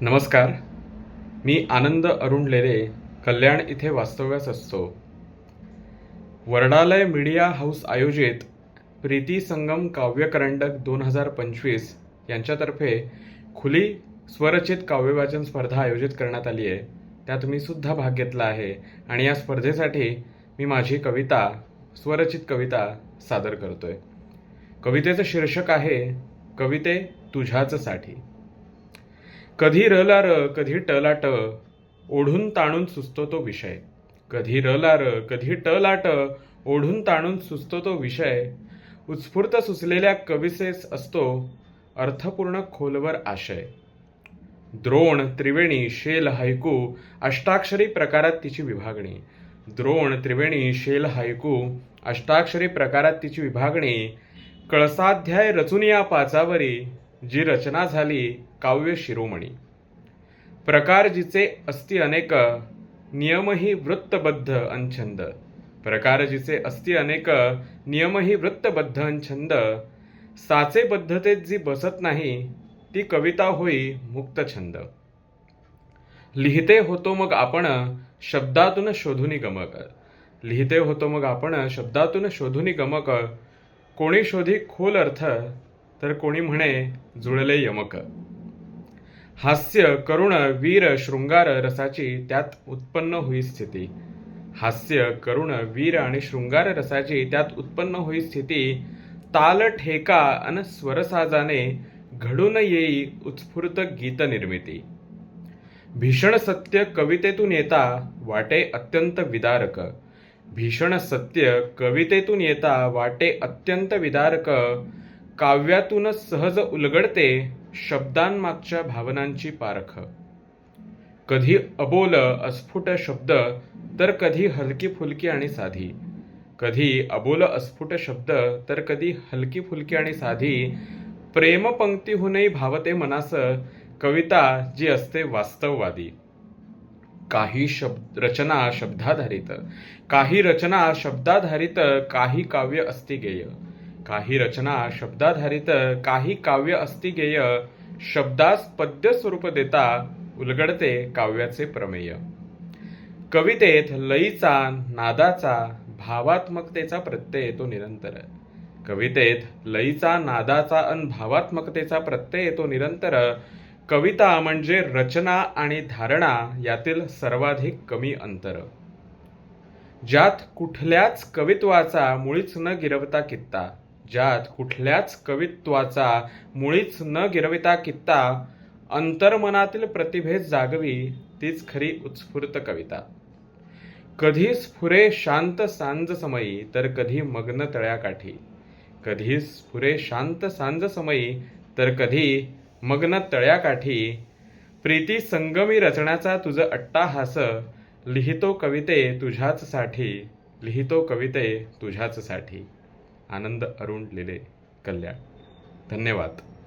नमस्कार. मी आनंद अरुण लेरे कल्याण इथे वास्तव्यास असतो. वर्णालय मीडिया हाऊस आयोजित प्रीती संगम काव्यकरंडक दोन हजार पंचवीस यांच्यातर्फे खुली स्वरचित काव्यवाचन स्पर्धा आयोजित करण्यात आली आहे. त्यात मी सुद्धा भाग घेतला आहे आणि या स्पर्धेसाठी मी माझी कविता स्वरचित कविता सादर करतोय. कवितेचं शीर्षक आहे कविते तुझ्याच साठी कधी रला र कधी टला ट ओढून ताणून सुचतो तो विषय. कधी रला र कधी टला ट ओढून ताणून सुचतो तो विषय. उत्स्फूर्त सुचलेल्या कविसेस असतो अर्थपूर्ण खोलवर आशय. द्रोण त्रिवेणी शेल हायकू अष्टाक्षरी प्रकारात तिची विभागणी. द्रोण त्रिवेणी शेल हायकू अष्टाक्षरी प्रकारात तिची विभागणी. कळसाध्याय रचून या पाचावरी. जी रचना झाली काव्य शिरोमणी. प्रकार जिचे अस्ति अनेक नियमही वृत्तबद्ध अनछंद प्रकार जिचे अस्ति अनेक नियमही वृत्तबद्ध अनछंद साचेबद्धतेत जी बसत नाही ती कविता होई मुक्त छंद. लिहिते होतो मग आपण शब्दातून शोधुनी गमक. लिहिते होतो मग आपण शब्दातून शोधुनी गमक. कोणी शोधी खोल अर्थ तर कोणी म्हणे जुळले यमक. हास्य करुण वीर शृंगार रसाची त्यात उत्पन्न होई स्थिती. हास्य करुण वीर आणि शृंगार रसाची त्यात उत्पन्न होई स्थिती. ताल ठेका अन स्वरसाजाने घडून येई उत्स्फूर्त गीत निर्मिती. भीषण सत्य कवितेतून येता वाटे अत्यंत विदारक. भीषण सत्य कवितेतून येता वाटे अत्यंत विदारक. काव्यातूनच सहज उलगडते शब्दांमागच्या भावनांची पारख. कधी अबोल अस्फुट शब्द तर कधी हलकी फुलकी आणि साधी. कधी अबोल अस्फुट शब्द तर कधी हलकी फुलकी आणि साधी. प्रेमपंक्तीहूनही भावते मनास कविता जी असते वास्तववादी. काही शब्द रचना शब्दाधारित काही रचना शब्दाधारित काही काव्य अस्ति गेय काही रचना शब्दाधारित काही काव्य अस्तिगेय शब्दास पद्य स्वरूप देता उलगडते काव्याचे प्रमेय. कवितेत लयीचा नादाचा भावात्मकतेचा प्रत्यय येतो निरंतर. कवितेत लयीचा नादाचा अन भावात्मकतेचा प्रत्यय येतो निरंतर. कविता म्हणजे रचना आणि धारणा यातील सर्वाधिक कमी अंतर. ज्यात कुठल्याच कवित्वाचा मुळीच न गिरवता कित्ता. ज्यात कुठल्याच कवित्वाचा मुळीच न गिरविता कित्ता अंतर्मनातील प्रतिभेस जागवी तीच खरी उत्स्फूर्त कविता. कधी स्फुरे शांत सांज समयी तर कधी मग्न तळ्याकाठी कधी स्फुरे शांत सांज समयी तर कधी मग्न तळ्याकाठी प्रीती संगमी रचण्याचा तुझं अट्टाहास लिहितो कविते तुझ्याच साठी लिहितो कविते तुझ्याच साठी आनंद अरुण लिले कल्याण. धन्यवाद.